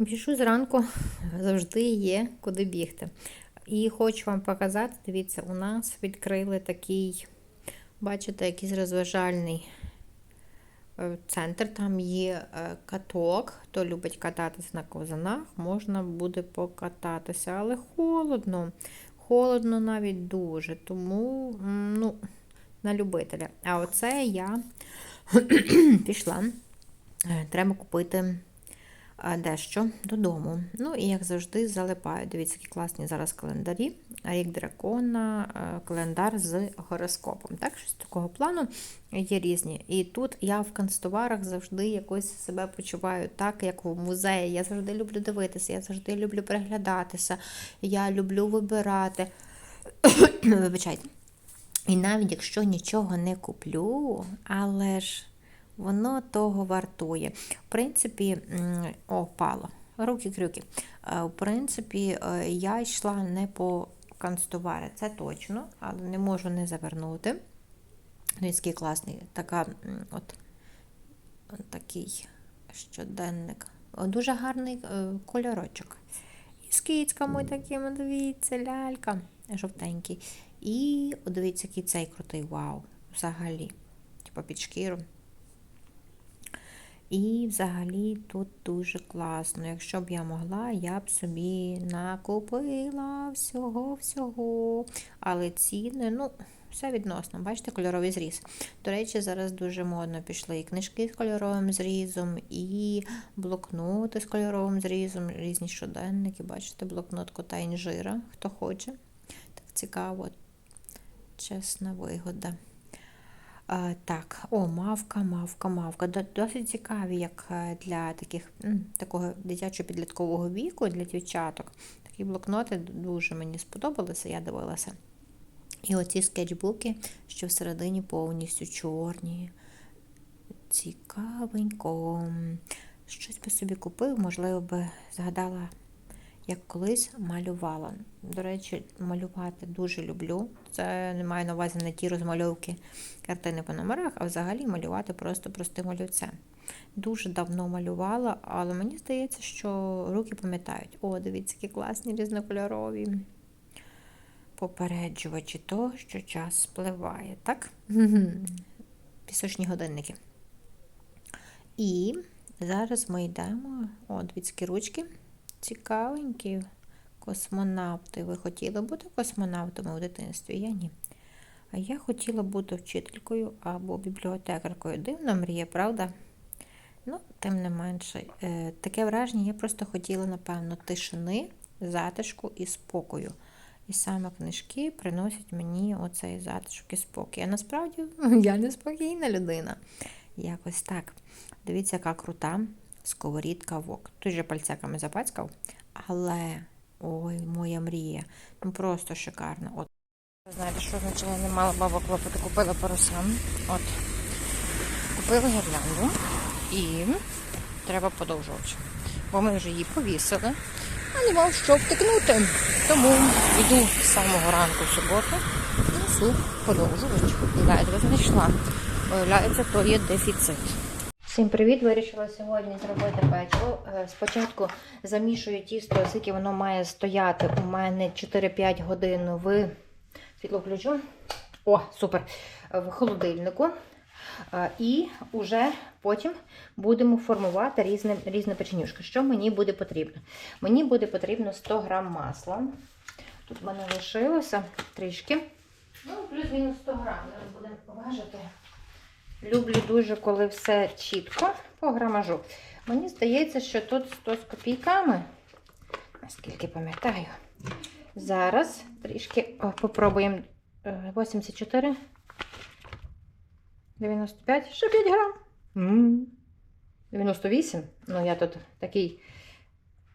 Біжу зранку, завжди є куди бігти. І хочу вам показати, дивіться, у нас відкрили такий, бачите, якийсь розважальний е, центр. Там є е, каток. Хто любить кататися на ковзанах, можна буде покататися, але холодно. Холодно навіть дуже. Тому, ну, на любителя. А оце я пішла. Е, Треба купити дещо додому. Ну і як завжди, залипаю. Дивіться, які класні зараз календарі. Рік дракона, календар з гороскопом. Так, щось такого плану є різні. І тут я в канцтоварах завжди якось себе почуваю так, як в музеї. Я завжди люблю дивитися, я завжди люблю приглядатися, я люблю вибирати. Вибачайте. І навіть якщо нічого не куплю, але ж воно того вартує. В принципі, о, впало. Руки-крюки. Е, В принципі, е, я йшла не по канцтовари, це точно, але не можу не завернути. Дивіться, який класний. Така, от, такий щоденник. Дуже гарний е, кольорочок. І з кицьками такими, дивіться, лялька. Жовтенький. І дивіться, який цей крутий, вау, взагалі. Типа під шкіру. І взагалі тут дуже класно. Якщо б я могла, я б собі накупила всього-всього. Але ціни, ну, все відносно. Бачите, кольоровий зріз. До речі, зараз дуже модно пішли і книжки з кольоровим зрізом, і блокноти з кольоровим зрізом, різні щоденники. Бачите, блокнот кота інжира, хто хоче. Так цікаво, чесна вигода. Так, о, мавка, мавка, мавка. Досить цікаві, як е, для таких, такого дитячо-підліткового віку, для дівчаток. Такі блокноти дуже мені сподобалися, я дивилася. І оці скетчбуки, що всередині повністю чорні. Цікавенько. Щось би собі купив, можливо, би згадала, як колись малювала. До речі, малювати дуже люблю. Це не маю на увазі не ті розмальовки картини по номерах, а взагалі малювати просто простим олівцем. Дуже давно малювала, але мені здається, що руки пам'ятають. О, дивіться, які класні різнокольорові попереджувачі того, що час спливає, так? Пісочні годинники. І зараз ми йдемо. О, дивіться, які ручки. Цікавенькі. Космонавти. Ви хотіли бути космонавтами у дитинстві? Я ні. А я хотіла бути вчителькою або бібліотекаркою. Дивна мрія, правда? Ну, тим не менше, е, таке враження, я просто хотіла, напевно, тишини, затишку і спокою. І саме книжки приносять мені оцей затишок і спокій. А насправді я неспокійна людина. Якось так. Дивіться, яка крута сковорідка вок. Тут же пальцяками запацькав, але ой, моя мрія. Ну просто шикарно. От. Знаєте, що означає не мала баба клопоту, купила парусан. От. Купила гірлянду і треба подовжувати. Бо ми вже її повісили, а нема в що втикнути. Тому йду з самого ранку в суботу несу подовжувач. Ледве знайшла. Виявляється, то є дефіцит. Всім привіт! Вирішила сьогодні зробити печиво. Е, Спочатку замішую тісто, оскільки воно має стояти у мене 4-5 годин в світло включу. О, супер! В холодильнику. Е, І вже потім будемо формувати різне, різне печенюшки. Що мені буде потрібно? Мені буде потрібно 100 грам масла. Тут в мене лишилося трішки. Ну, плюс-мінус 100 грам. Зараз будемо важити. Люблю дуже, коли все чітко по грамажу. Мені здається, що тут 100 з копійками, наскільки пам'ятаю. Зараз трішки попробуємо е, 84, 95, ще 5 грам. М, 98. Ну, я тут такий.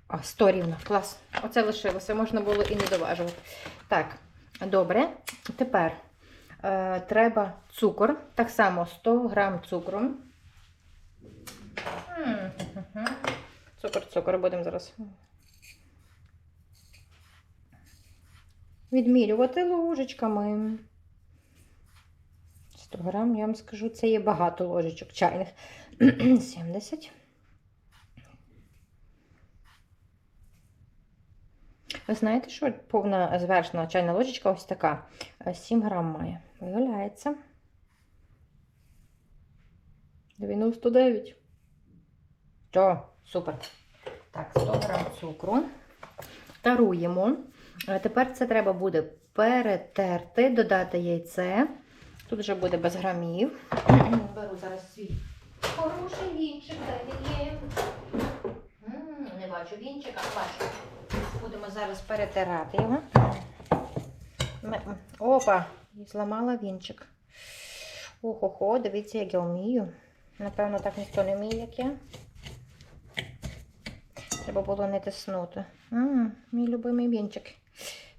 О, 100 рівно. Клас. Оце лишилося, можна було і не доважувати. Так, добре. Тепер е, треба цукор. Так само 100 грам цукру. Цукор, цукор будемо зараз. Відмірювати ложечками. 100 грам, я вам скажу, це є багато ложечок чайних. 70. Ви знаєте, що повна звершена чайна ложечка ось така. е, 7 грам має. Виявляється. 99. Що, супер. Так, 100 грам цукру. Таруємо. Е, Тепер це треба буде перетерти, додати яйце. Тут вже буде без грамів. Беру зараз свій хороший вінчик, він є. Не бачу вінчика, бачу. Будемо зараз перетирати його. Опа, і зламала вінчик. Охо-хо, дивіться, як я вмію. Напевно, так ніхто не вміє, як я. Треба було не тиснути. М, мій любимий вінчик.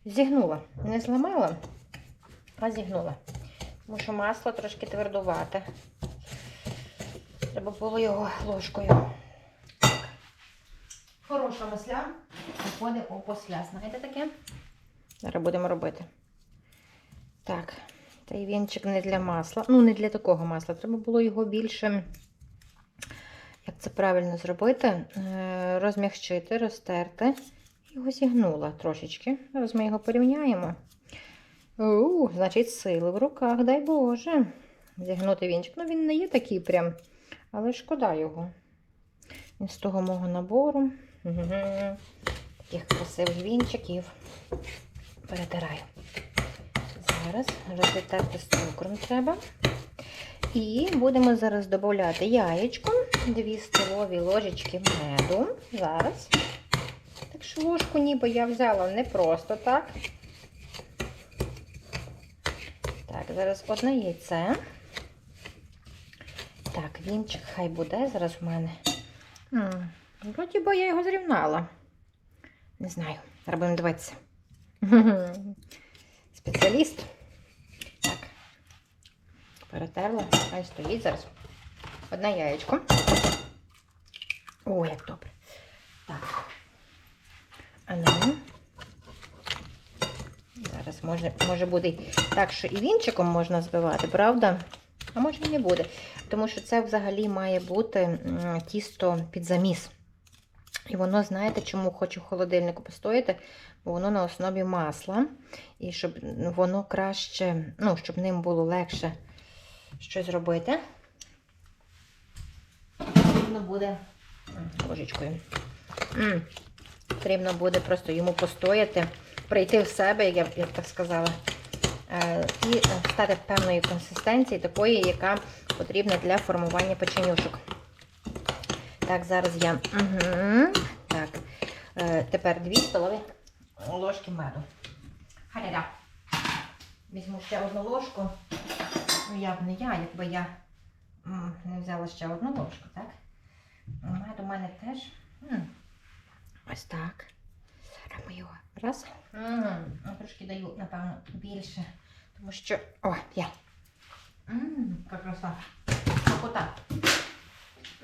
Зігнула. Не зламала, а зігнула. Тому що масло трошки твердувате. Треба було його ложкою. Хороша масля виходить опосля. Знаєте таке? Зараз будемо робити. Так, цей вінчик не для масла. Ну, не для такого масла. Треба було його більше, як це правильно зробити, е, розмягчити, розтерти. Його зігнула трошечки. Зараз ми його порівняємо. У, значить, сили в руках, дай Боже. Зігнути вінчик. Ну, він не є такий прям, але шкода його. Він з того мого набору. Таких красивих вінчиків. Перетираю. Зараз розітерти з цукром треба. І будемо зараз додати яєчко, 2 столові ложечки меду. Зараз. Так що ложку ніби я взяла не просто так. Так, зараз одне яйце. Так, вінчик хай буде зараз в мене. Вроді би я його зрівнала. Не знаю. Зараз будемо дивитися. Спеціаліст. Так. Перетерла. Хай стоїть зараз. Одне яєчко. О, як добре. Так. А ну. Зараз може, може буде так, що і вінчиком можна збивати, правда? А може і не буде. Тому що це взагалі має бути тісто під заміс. І воно, знаєте, чому хочу в холодильнику постояти? Бо воно на основі масла. І щоб воно краще, ну, щоб ним було легше щось робити. Потрібно буде ложечкою. Потрібно буде просто йому постояти, прийти в себе, як я як так сказала, е, і е, стати певної консистенції, такої, яка потрібна для формування печенюшок. Так, зараз я. Угу. Так. Е, тепер 2 столові ложки меду. Халяля. Візьму ще одну ложку. Ну, я б не я, якби я не взяла ще одну ложку, так? Мед у мене теж. М, Ось так. Зараз ми його раз. М, ну, Трошки даю, напевно, більше. Тому що. О, є. Ммм, яка краса. Смакота.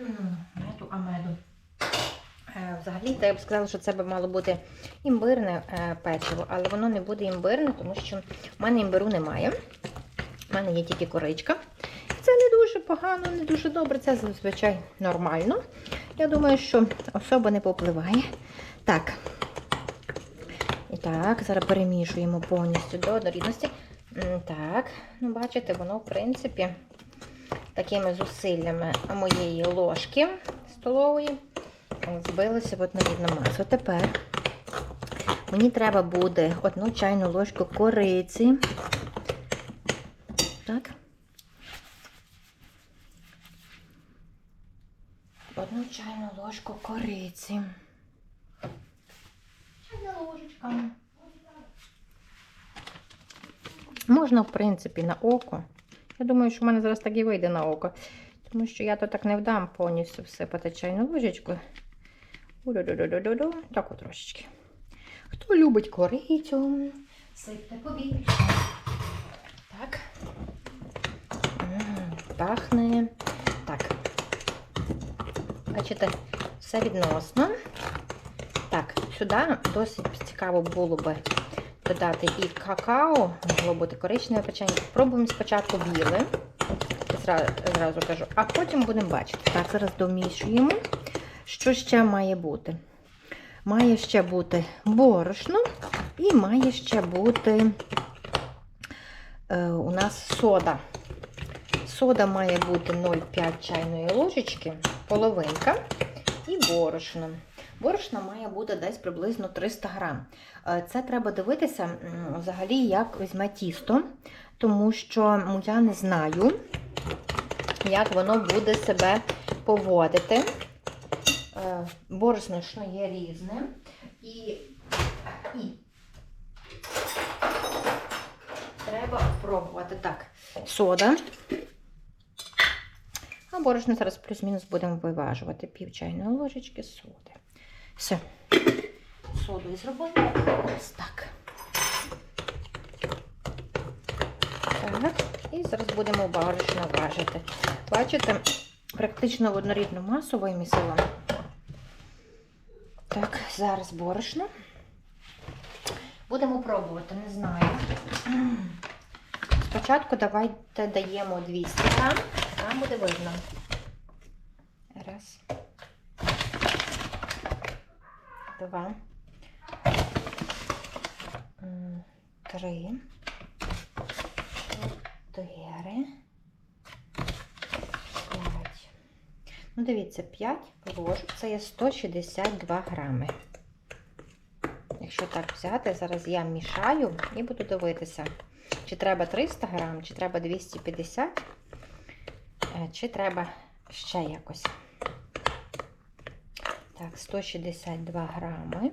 Меду, а меду. Е, Взагалі, я б сказала, що це б мало бути імбирне е, печиво, але воно не буде імбирне, тому що в мене імбиру немає. У мене є тільки коричка. Це не дуже погано, не дуже добре, це зазвичай нормально. Я думаю, що особа не попливає. Так. І так, зараз перемішуємо повністю до однорідності. Так, ну бачите, воно, в принципі, такими зусиллями моєї ложки столової збилося в однорідну масу. Тепер мені треба буде одну чайну ложку кориці. Так. Одну чайну ложку кориці. Чайна ложечка. Можна, в принципі, на око. Я думаю, що в мене зараз так і вийде на око. Тому що я то так не вдам повністю всипати чайну ложечку. Так от трошечки. Хто любить корицю, сипте побільше. Так. М, Пахне. Так. Бачите, все відносно. Так, сюди досить цікаво було би додати і какао, могло бути коричневе печення. Пробуємо спочатку біле, зразу, зразу кажу, а потім будемо бачити. Так, зараз домішуємо. Що ще має бути? має ще бути борошно і має ще бути е, у нас сода. Сода має бути 0,5 чайної ложечки, половинка і борошно. Борошна має бути десь приблизно 300 грам. Е, Це треба дивитися взагалі, як візьме тісто, тому що я не знаю, як воно буде себе поводити. Е, Борошно що є різне. І, і треба пробувати. Так, сода. А борошно зараз плюс-мінус будемо виважувати. Пів чайної ложечки соди. Все. Соду зробили. Ось так. Так. І зараз будемо борошно важити. Бачите, практично в однорідну масу вимісила. Так, зараз борошно. Будемо пробувати, не знаю. Спочатку давайте даємо 200 грам, там буде видно. Раз. Два. Три. Чотири. П'ять. Ну, дивіться, 5 ложок це є 162 грами. Якщо так взяти, зараз я мішаю і буду дивитися, чи треба 300 грам, чи треба 250, е, чи треба ще якось. Так, 162 грами.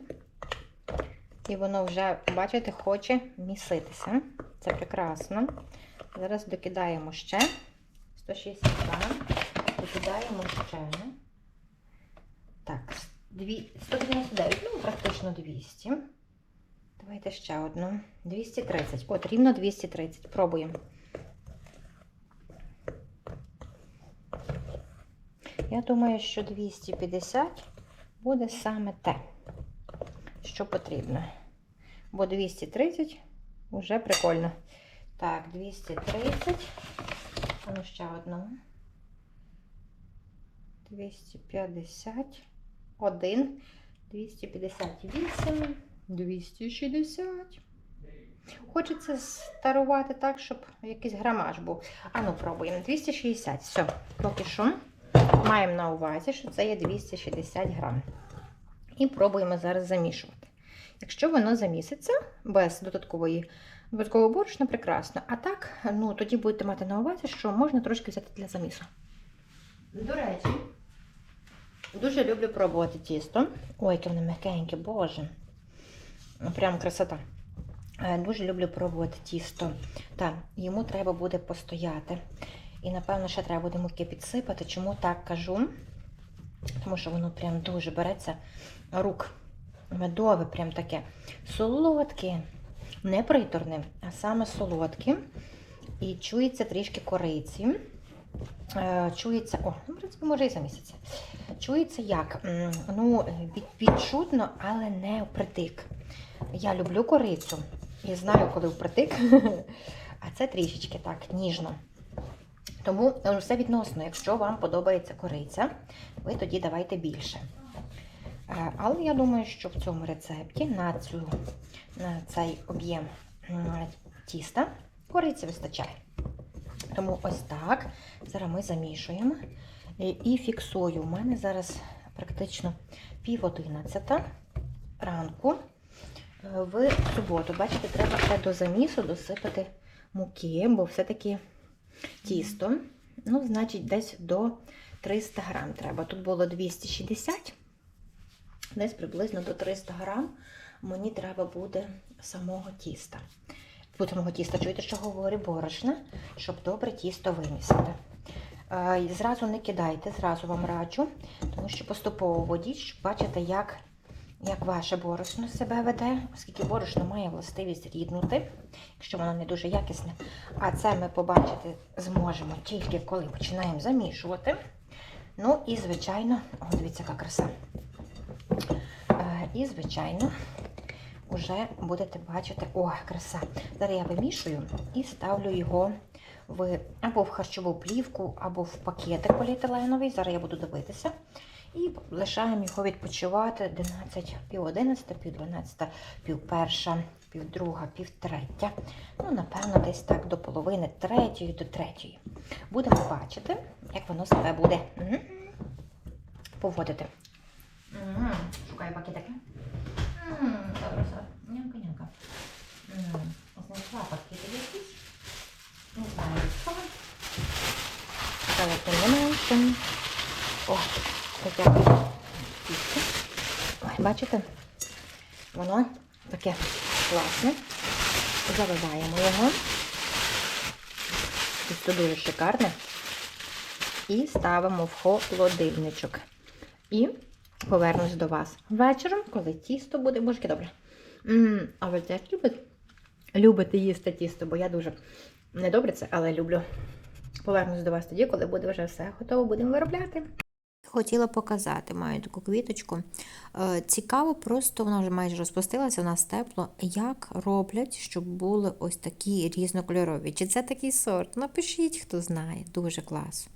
І воно вже, бачите, хоче міситися. Це прекрасно. Зараз докидаємо ще 160 грам. Докидаємо ще. Так, 199, ну, практично 200. Давайте ще одну. 230. От, рівно 230. Пробуємо. Я думаю, що 250 буде саме те, що потрібно. Бо 230 вже прикольно. Так, 230. А ну ще одну. 250. 1, 258, 260. Хочеться старувати так, щоб якийсь грамаж був. А ну, пробуємо. 260. Все, поки що. Маємо на увазі, що це є 260 грам. І пробуємо зараз замішувати. Якщо воно заміситься без додаткової додаткового борошна, прекрасно. А так, ну тоді будете мати на увазі, що можна трошки взяти для замісу. До речі, дуже люблю пробувати тісто. Ой, яке воно м'якеньке, боже. Прям красота. Е, Дуже люблю пробувати тісто. Так, йому треба буде постояти. І, напевно, ще треба буде муки підсипати. Чому так кажу? Тому що воно прям дуже береться рук. Медове, прям таке. Солодке, не приторне, а саме солодке. І чується трішки кориці. Е, Чується, о, ну, в принципі, може і за місяця. Чується як? Ну, від, відчутно, але не впритик. Я люблю корицю і знаю, коли впритик. А це трішечки так, ніжно. Тому все відносно, якщо вам подобається кориця, ви тоді давайте більше. Е, Але я думаю, що в цьому рецепті на, цю, на цей об'єм тіста кориці вистачає. Тому ось так. Зараз ми замішуємо і- фіксую. У мене зараз практично пів одинадцята ранку е, в суботу. Бачите, треба ще до замісу досипати муки, бо все-таки тісто. Ну, значить, десь до 300 грам треба. Тут було 260, десь приблизно до 300 грам мені треба буде самого тіста. Бо Самого тіста, чуєте, що говорю, борошна, щоб добре тісто вимісити. Е, Зразу не кидайте, зразу вам раджу, тому що поступово водіть, щоб бачите, як, як ваше борошно себе веде, оскільки борошно має властивість ріднути, якщо воно не дуже якісне. А це ми побачити зможемо тільки коли починаємо замішувати. Ну і, звичайно, о, дивіться, яка краса. Е, І, звичайно, вже будете бачити, о, краса. Зараз я вимішую і ставлю його в або в харчову плівку, або в пакетик поліетиленовий. Зараз я буду дивитися. І лишаємо його відпочивати 11, пів 11, пів 12, пів перша, пів друга, пів третя. Ну, напевно, десь так до половини третьої до третьої. Будемо бачити, як воно себе буде м, поводити. М, Шукаю пакетики. Добре, все. Нямка, нямка. Знайшла пакети якісь. Не знаю від. Але тим не менше. Ой, бачите? Воно таке класне. Заливаємо його. Тісто дуже шикарне. І ставимо в холодильничок. І повернусь до вас вечором, коли тісто буде. Божки, добре. м а ви теж любите? Любите їсти тісто, бо я дуже недобре це, але люблю. Повернусь до вас тоді, коли буде вже все готово, будемо виробляти. Хотіла показати, маю таку квіточку. Е, Цікаво, просто вона вже майже розпустилася, у нас тепло. Як роблять, щоб були ось такі різнокольорові? Чи це такий сорт? Напишіть, хто знає, дуже клас.